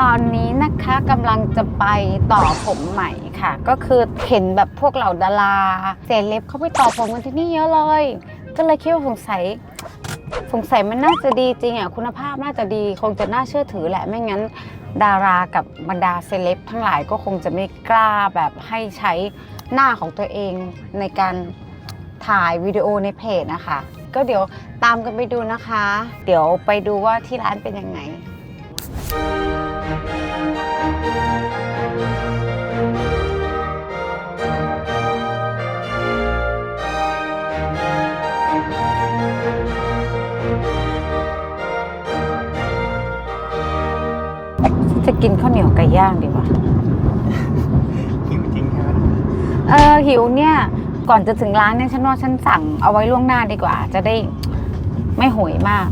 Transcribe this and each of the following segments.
ตอนนี้นะคะกำลังจะไปต่อผมใหม่ค่ะ ก็คือเห็นแบบพวกเหล่าดาราเซเลบเขาไปต่อผมกันที่นี่เยอะเลย ก็เลยคิดว่าสงสัยสงสัยมันน่าจะดีจริงอะคุณภาพน่าจะดีคงจะน่าเชื่อถือแหละไม่งั้น ดารากับบรรดาเซเลบทั้งหลายก็คงจะไม่กล้าแบบให้ใช้หน้าของตัวเองในการถ่ายวิดีโอในเพจนะคะ ก็เดี๋ยวตามกันไปดูนะคะ เดี๋ยวไปดูว่าที่ร้านเป็นยังไง จะกินข้าวเหนียวไก่ย่างดีกว่าหิวจริงใช่ไหมเออหิวเนี่ย ก่อนจะถึงร้านเนี่ยฉันว่าฉันสั่งเอาไว้ล่วงหน้าดีกว่า จะได้ไม่โหยมาก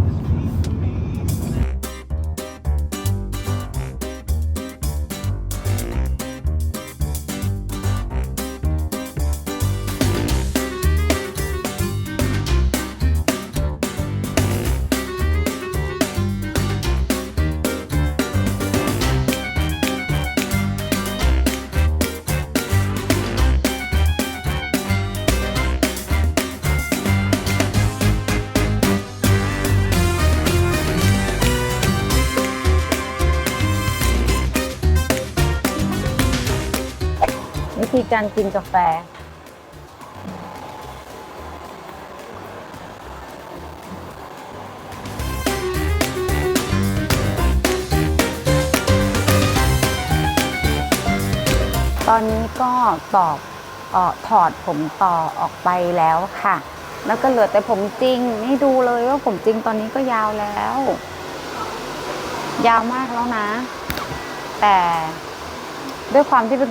วิธีการกินกาแฟ ตอนนี้ก็ตอบเออถอดผมต่อออกไปแล้วค่ะ แล้วก็เหลือแต่ผมจริง นี่ดูเลยว่าผมจริงตอนนี้ก็ยาวแล้ว ยาวมากแล้วนะ แต่ด้วยความที่เป็น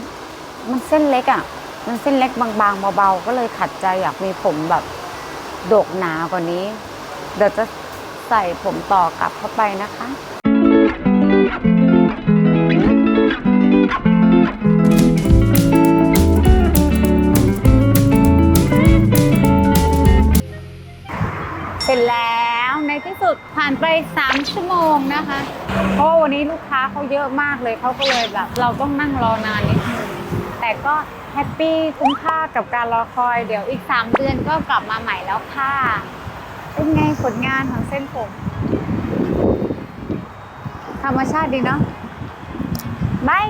มันเส้นเล็กอะ่ะ มันเส้นเล็กบางๆเบาๆก็เลยขัดใจอยากมีผมแบบโดกหนากว่านี้ เดี๋ยวจะใส่ผมต่อกลับเข้าไปนะคะเสร็จแล้วในที่สุดผ่านไป 3 ชั่วโมงนะคะ เพราะวันนี้ลูกค้าเขาเยอะมากเลยเขาก็เลยแบบ เราต้องนั่งรอนานนิดนึง แต่ก็แฮปปี้คุ้มค่ากับการรอคอยเดี๋ยวอีก 3 เดือนก็กลับมาใหม่แล้วค่ะ เป็นไงผลงานของเส้นผม ธรรมชาติดีเนาะบาย